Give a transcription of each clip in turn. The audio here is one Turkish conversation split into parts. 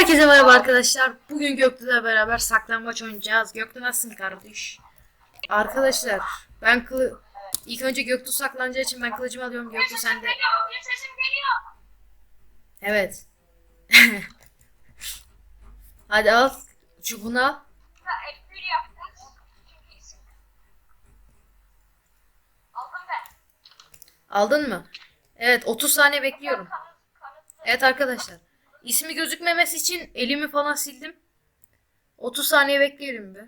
Herkese merhaba arkadaşlar. Bugün Göktuğ'la beraber saklambaç oynayacağız. Göktuğ nasılsın kardeş? Arkadaşlar ben kılı... İlk önce Göktuğ saklanacağı için ben kılıcımı alıyorum. Göktuğ sen de... Evet. Hadi al. Çubuğunu al. Ha, F1 yaptınız. Çünkü isim. Aldım ben. Aldın mı? Evet 30 saniye bekliyorum. Evet arkadaşlar. İsmi gözükmemesi için elimi falan sildim. 30 saniye bekleyelim bir.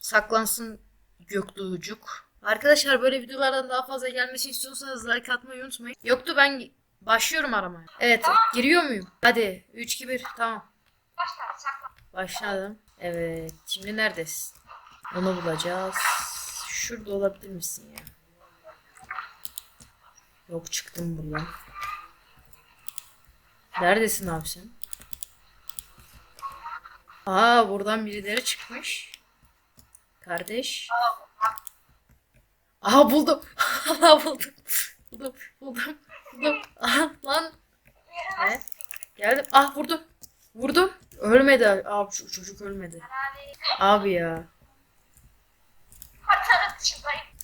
Saklansın Göktuğcuk. Arkadaşlar böyle videolardan daha fazla gelmesi istiyorsanız like atmayı unutmayın. Yoktu ben başlıyorum aramaya. Evet giriyor muyum? Hadi 3 2 1 tamam. Başla sakla. Başladım. Evet şimdi neredesin? Onu bulacağız. Şurada olabilir misin ya? Yok çıktım buradan. Neredesin abi sen? Aa buradan birileri çıkmış. Kardeş. Aha buldum. Aha buldum. Buldum. Buldum. Buldum. Aha lan. Ne? Geldim. Ah vurdum. Vurdum. Ölmedi. Abi şu çocuk ölmedi. Abi ya.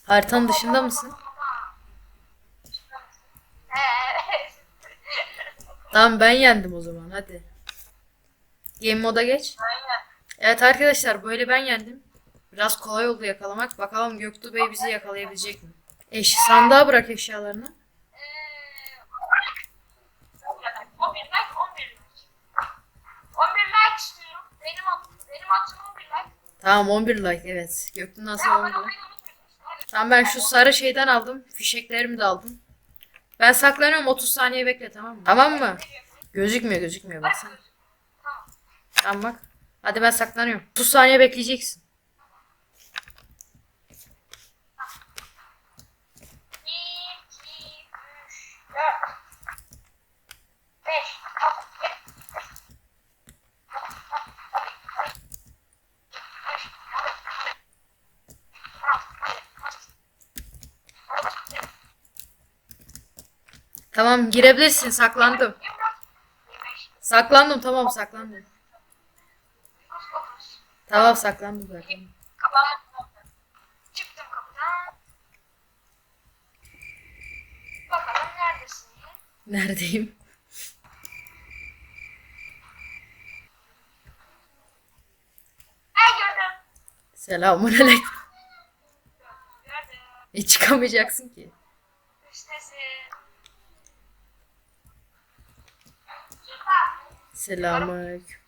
Haritanın dışında mısın? Evet. Tamam ben yendim o zaman hadi. Game moda geç. Aynen. Evet arkadaşlar böyle ben yendim. Biraz kolay oldu yakalamak. Bakalım Göktuğ Bey bizi yakalayabilecek mi? Eş sandığa bırak eşyalarını. 11 like, 11 like. 11 like istiyorum. Benim at, benim atım 11 like. Tamam 11 like evet. Göktuğ nasıl oldu? Tamam ben şu sarı şeyden aldım. Fişeklerimi de aldım. Ben saklanıyorum 30 saniye bekle tamam mı? Tamam mı? Gözükmüyor gözükmüyor bak sen. Tamam. Tamam bak. Hadi ben saklanıyorum. 30 saniye bekleyeceksin. 1, 2, 3, 4, 5, Tamam girebilirsin saklandım. Saklandım tamam saklandım. Tamam saklandım zaten. Çıktım kapıdan. Bakalım neredesin? Neredeyim? Selamun aleyküm. Hiç çıkamayacaksın ki. Selamünaleyküm.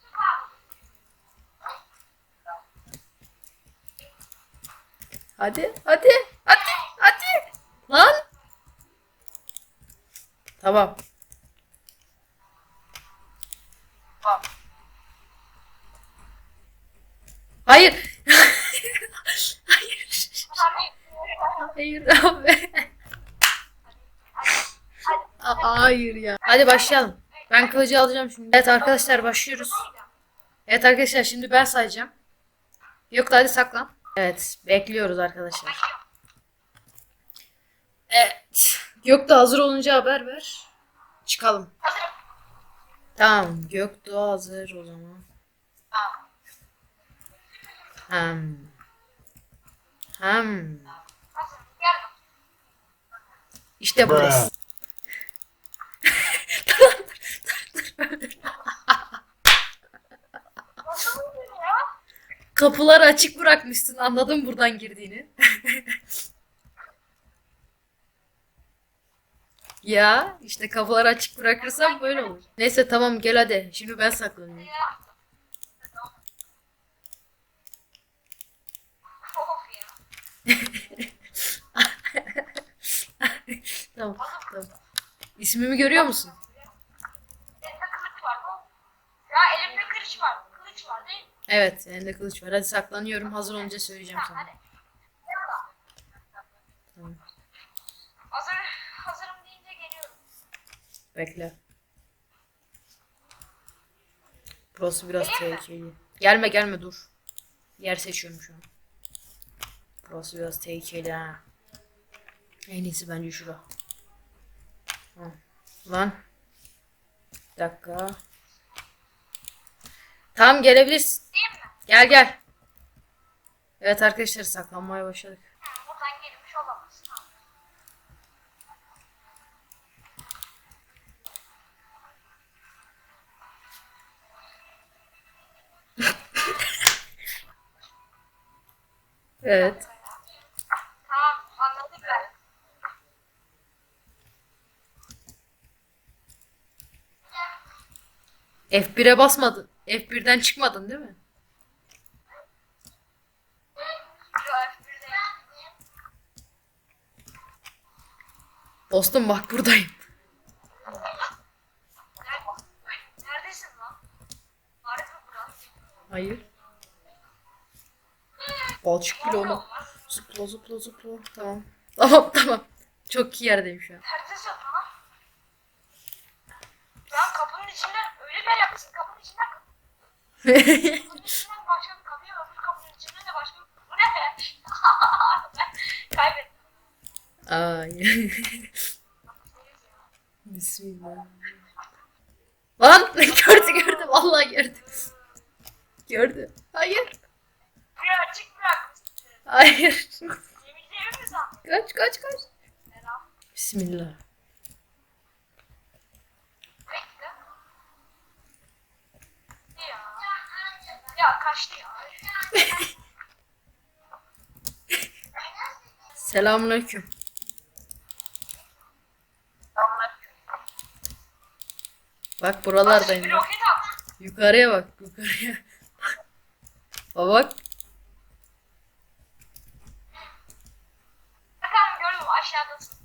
Hadi, hadi, hadi, hadi. Lan. Tamam. Hayır. Hayır. Hayır abi. Hayır ya. Hadi başlayalım. Ben kılıcı alacağım şimdi. Evet arkadaşlar başlıyoruz. Evet arkadaşlar şimdi ben sayacağım. Yok da hadi saklan. Evet bekliyoruz arkadaşlar. Evet. Göktuğ hazır olunca haber ver. Çıkalım. Tamam Göktuğ hazır o zaman. Hem. Hem. İşte burası. Nasıl buldun ya? Kapıları açık bırakmışsın. Anladım buradan girdiğini. ya işte kapıları açık bırakırsam böyle olur. Neyse tamam gel hadi. Şimdi ben saklanıyorum. Tamam tamam. İsmimi görüyor musun? Elimde kılıç var. Ya elimde kılıç var. Kılıç var değil mi? Evet elinde kılıç var. Hadi saklanıyorum. Hazır olunca söyleyeceğim sana. Tamam. Hazır, hazırım deyince geliyorum. Bekle. Burası biraz tehlikeli. Gelme gelme dur. Yer seçiyorum şu an. Burası biraz tehlikeli ha. En iyisi bence şura. Ha. Lan. Bir dakika. Tamam gelebilirsin. Değil mi? Gel gel. Evet arkadaşlar saklanmaya başladık. Buradan gelmiş olamaz. Tamam. Evet. Tamam anladım ben. F1'e basmadın. F1'den çıkmadın değil mi? Yo F1'de. Dostum bak buradayım. Nerede- Neredesin lan? Hayır. Balçık bile onu. Zıpla zıpla zıpla. Tamam. Tamam tamam. Çok iyi yerdeyim şu an. Neredesin lan? Lan kapının içinden öyle bir yer yapmışsın. Kapının içinden kapının içinden başka bir kapıya öbür kapının içinden de başka bir Bu ne? kaybettim. Ay. Bismillah. Lan gördü gördü vallahi gördü. Gördü. Hayır. Bir açık bırakmışsın. Hayır. Yeminli mi sandın? Kaç kaç kaç. Bismillah. Bekle. Ya. Ya kaçtı ya. Selamünaleyküm. Bak buralardayım. Bak. Yukarıya bak yukarıya. Baba bak. Bakalım gördüm aşağıdasın.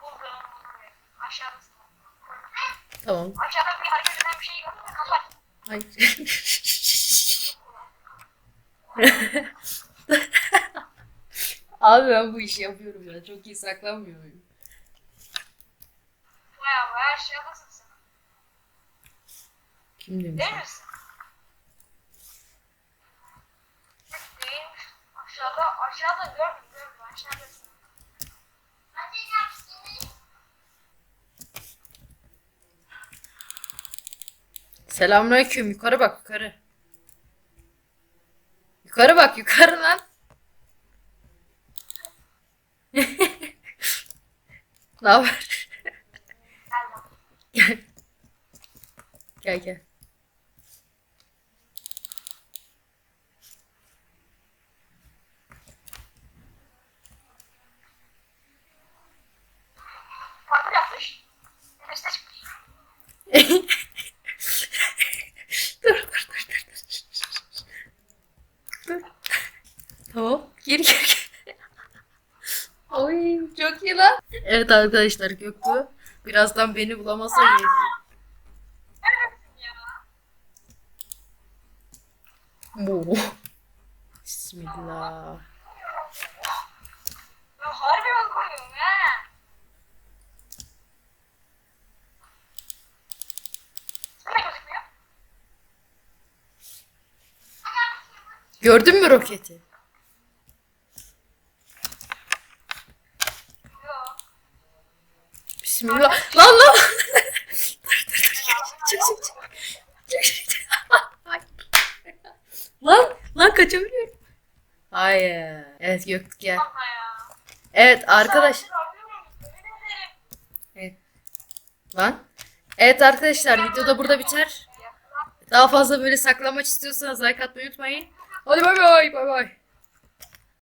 Buldum. Aşağıdasın. Tamam. Aşağıda bir hareket eden bir şey gördün mü? Kapat. Hayır. Abi ben bu işi yapıyorum ya. Çok iyi saklanmıyor muyum? Sen. Kim demiş? Değil misin? Aşağıda, aşağıda gördüm gördüm aşağıdasın. Hadi yapsın. Selamünaleyküm. Yukarı bak yukarı. Yukarı bak yukarı lan. ne haber? Gel. Gel gel. Farklı yapmış. Üste çıkmış. dur dur dur dur dur. Dur. Tamam. Geri geri geri. Oy çok iyi lan. Evet arkadaşlar Göktuğ birazdan beni bulamasa iyi. Neredesin ya? Bu. Bismillah. Harbi. Sana gözükmüyor. Gördün mü roketi? Yok. Bismillah. Lan lan. dur dur dur. Çık çık çık. Çık çık çık. Ay. lan kaçabiliyorum. Hayır. Evet Göktürk gel. Evet arkadaş. Evet. Lan. Evet arkadaşlar video da burada biter. Daha fazla böyle saklamaç istiyorsanız like atmayı unutmayın. Hadi bay bay bay bay.